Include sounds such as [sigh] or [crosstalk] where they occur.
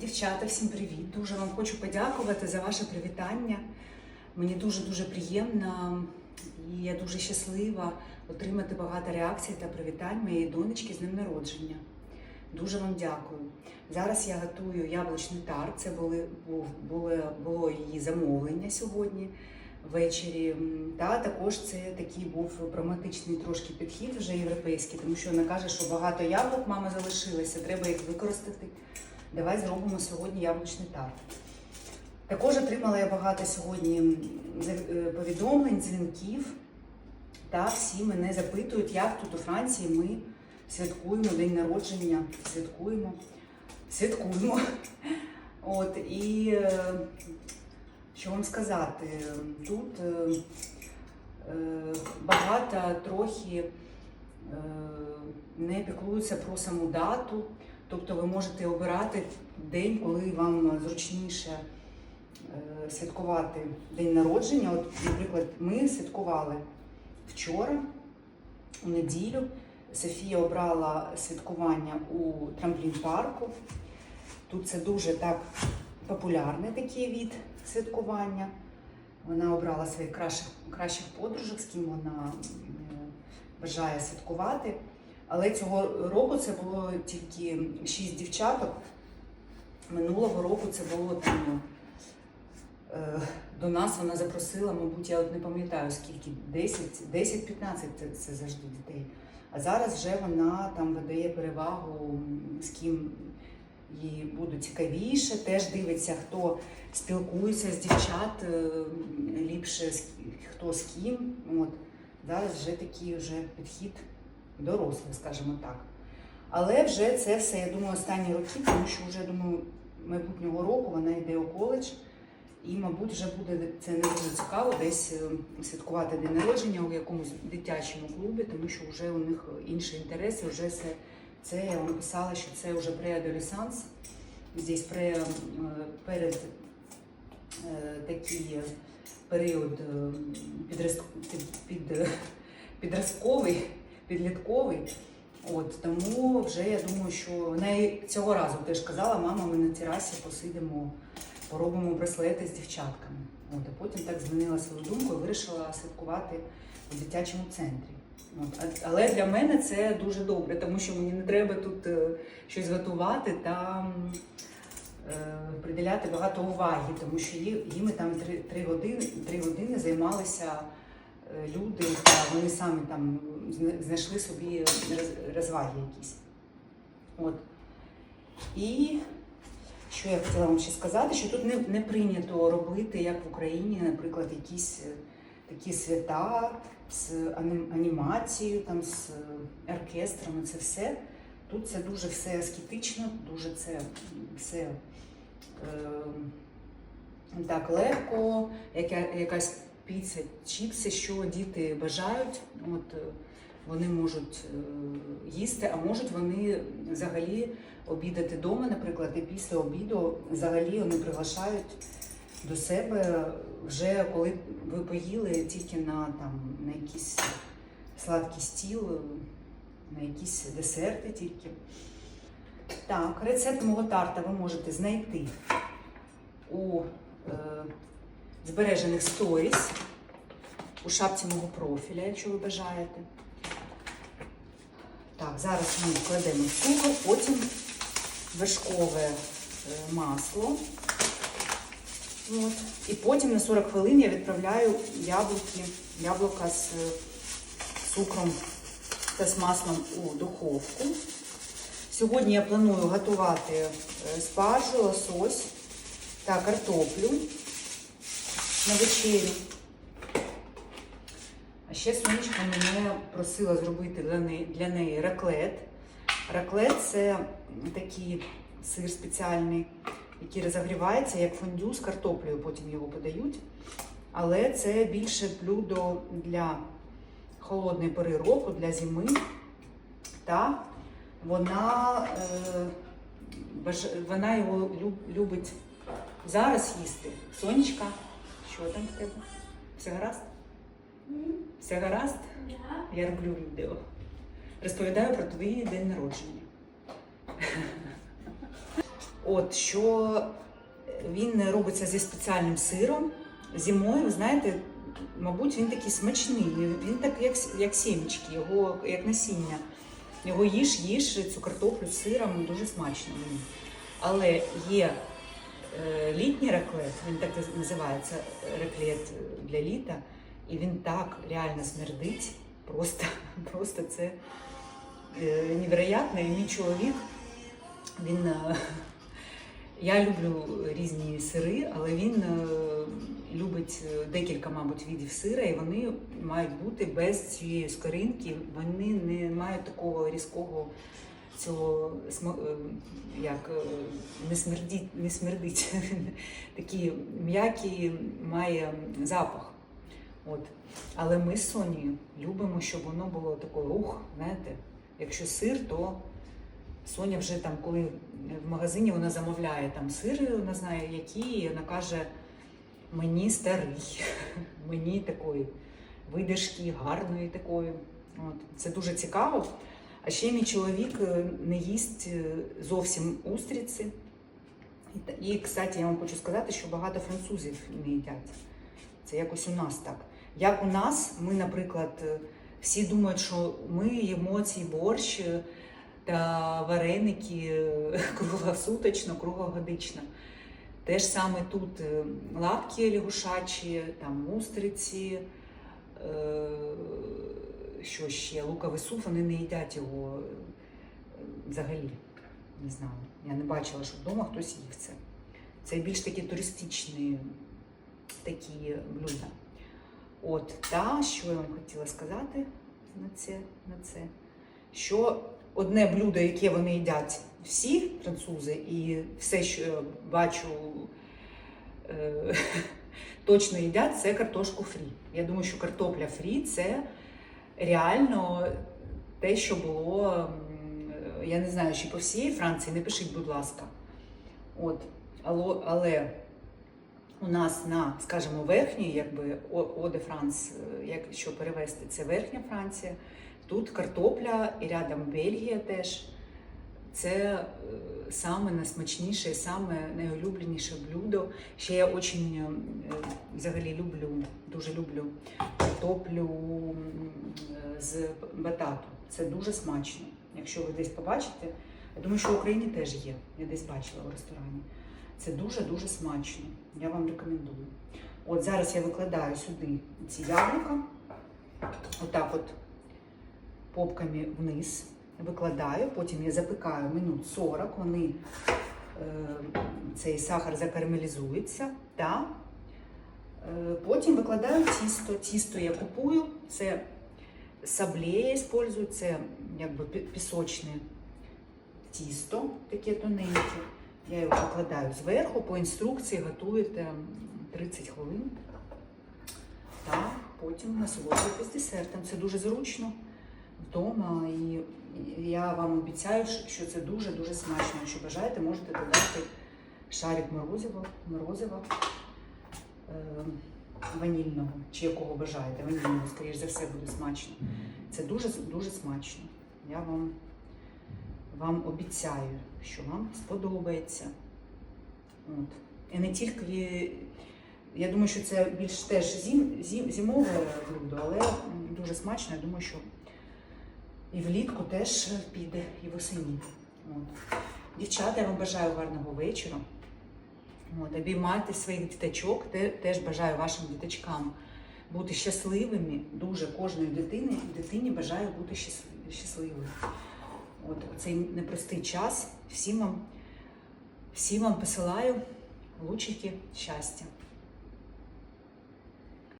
Дівчата, всім привіт! Дуже вам хочу подякувати за ваше привітання. Мені дуже-дуже приємно і я дуже щаслива отримати багато реакцій та привітань моєї донечки з днем народження. Дуже вам дякую. Зараз я готую яблучний тарт. Це були, був, було, було її замовлення сьогодні ввечері. Та також це такий був прагматичний трошки підхід, вже європейський, тому що вона каже, що багато яблук мама залишилося, треба їх використати. Давай зробимо сьогодні яблучний тарт. Також отримала я багато сьогодні е, повідомлень, дзвінків. Та всі мене запитують, як тут у Франції ми святкуємо день народження, святкуємо, святкуємо. [laughs] От і е, що вам сказати, тут е, багато трохи не піклуються про саму дату. Тобто ви можете обирати день, коли вам зручніше е, святкувати день народження. От, наприклад, ми святкували вчора, у неділю. Софія обрала святкування у трамплін-парку. Тут це дуже так популярний такий від святкування. Вона обрала своїх кращих, кращих подружок, з ким вона е, бажає святкувати. Але цього року це було тільки шість дівчаток. Минулого року це було там. е, До нас вона запросила, мабуть, я от не пам'ятаю скільки, 10, 10-15 це, це завжди дітей. А зараз вже вона там видає перевагу, з ким їй буде цікавіше, теж дивиться, хто спілкується з дівчат е, ліпше, хто з ким. От. Зараз вже такий вже підхід дорослий, скажімо так. Але вже це все, я думаю, останні роки, тому що вже думаю, майбутнього року вона йде у коледж. І, мабуть, вже буде це не дуже цікаво десь е, святкувати день народження у якомусь дитячому клубі, тому що вже у них інші інтереси. Вже це, це я вам писала, що це вже преадолесанс. Здесь пре, е, перед е, такий період підростк- під, під, підростковий, підлітковий. От тому вже я думаю, що і цього разу теж казала, мама, ми на терасі посидимо поробимо браслети з дівчатками. От, а потім так змінила свою думку і вирішила святкувати у дитячому центрі. От, але для мене це дуже добре, тому що мені не треба тут е, щось готувати та е, приділяти багато уваги, тому що їми там три, години, три години займалися люди, та вони самі там знайшли собі розваги якісь. От. І що я хотіла вам ще сказати, що тут не, не прийнято робити, як в Україні, наприклад, якісь е, такі свята з анімацією, там, з е, оркестрами, це все. Тут це дуже все аскетично, дуже це все е, так легко, яка, якась піца, чіпси, що діти бажають. От, е, вони можуть е, їсти, а можуть вони взагалі обідати вдома, наприклад, і після обіду взагалі вони приглашають до себе вже коли ви поїли тільки на, там, на якийсь сладкий стіл, на якісь десерти тільки. Так, рецепт мого тарта ви можете знайти у е, збережених сторіс, у шапці мого профіля, якщо ви бажаєте. Так, зараз ми кладемо цукор, потім вершкове е, масло. От. І потім на 40 хвилин я відправляю яблуки, яблука з е, цукром та з маслом у духовку. Сьогодні я планую готувати е, спаржу, лосось та картоплю на вечерю. А ще сонечко мене просила зробити для неї, для неї раклет. Раклет це такий сир спеціальний, який розігрівається як фондю з картоплею, потім його подають. Але це більше блюдо для холодної пори року, для зими. Та вона, е, вона його люб- любить зараз їсти. Сонечка, що там в тебе? Все гаразд? Все гаразд? Я роблю відео. Розповідаю про твій день народження. От що він робиться зі спеціальним сиром. Зимою, ви знаєте, мабуть, він такий смачний. Він так, як, як сімечки, його як насіння. Його їж, їж цю картоплю з сиром, дуже смачно мені. Але є літній раклет, він так називається раклет для літа, і він так реально смердить. Просто, [laughs] просто це е, невероятно. І мій чоловік, він. е, я люблю різні сири, але він е, любить е, декілька, мабуть, видів сира, і вони мають бути без цієї скоринки. Вони не мають такого різкого цього е, як е, не смердить, не смердить. [laughs] Такі м'які має запах. От. Але ми з Сонією любимо, щоб воно було таке ух, знаєте, якщо сир, то Соня вже там, коли в магазині вона замовляє там сири, вона знає які, і вона каже: мені старий, [laughs] мені такої видержки, гарної такої. От. Це дуже цікаво. А ще мій чоловік е, не їсть е, зовсім устриці. І, кстати, я вам хочу сказати, що багато французів не їдять. Це якось у нас так. Як у нас, ми, наприклад, е, всі думають, що ми їмо цей борщ та вареники [laughs] круглосуточно, круглогодично. Те ж саме тут лапки лягушачі, там устриці, що ще, луковий суп, вони не їдять його е, взагалі. Не знаю. Я не бачила, що вдома хтось їв це. Це більш такі туристичні такі блюда. От, та, що я вам хотіла сказати на це, на це. Що одне блюдо, яке вони їдять всі французи, і все, що я бачу, е, [laughs] точно їдять, це картошку фрі. Я думаю, що картопля фрі це реально те, що було, я не знаю, чи по всій Франції, не пишіть, будь ласка. От, але, у нас на, скажімо, верхній, якби О де Франс, е, якщо перевести, це верхня Франція. Тут картопля і рядом Бельгія теж. Це е, саме найсмачніше, саме найулюбленіше блюдо. Ще я дуже е, взагалі люблю, дуже люблю картоплю е, з батату. Це дуже смачно. Якщо ви десь побачите, я думаю, що в Україні теж є. Я десь бачила в ресторані. Це дуже-дуже смачно. Я вам рекомендую. От зараз я викладаю сюди ці яблука. Отак от попками вниз викладаю, потім я запікаю минут 40, вони, е, цей сахар закарамелізується. Та, потім викладаю тісто. Тісто я купую, це сабле я использую, це якби пісочне тісто, таке тоненьке. Я його викладаю зверху, по інструкції готуєте 30 хвилин. Та потім насолоджуєтесь десертом. Це дуже зручно вдома. І я вам обіцяю, що- це дуже-дуже смачно. Якщо бажаєте, можете додати шарик морозива, морозива ванільного, чи якого бажаєте. Ванільного, скоріш за все, буде смачно. Це дуже дуже смачно. Я вам, вам обіцяю, що вам сподобається. От. І не тільки, я думаю, що це більш теж зим, зим, зимове блюдо, але дуже смачно. Я думаю, що і влітку теж піде, і восені. От. Дівчата, я вам бажаю гарного вечора. От, обіймайте своїх діточок, те- теж бажаю вашим діточкам бути щасливими. Дуже кожної дитини, дитині бажаю бути щасливою. От цей непростий час всім вам, всім вам посилаю лучики щастя.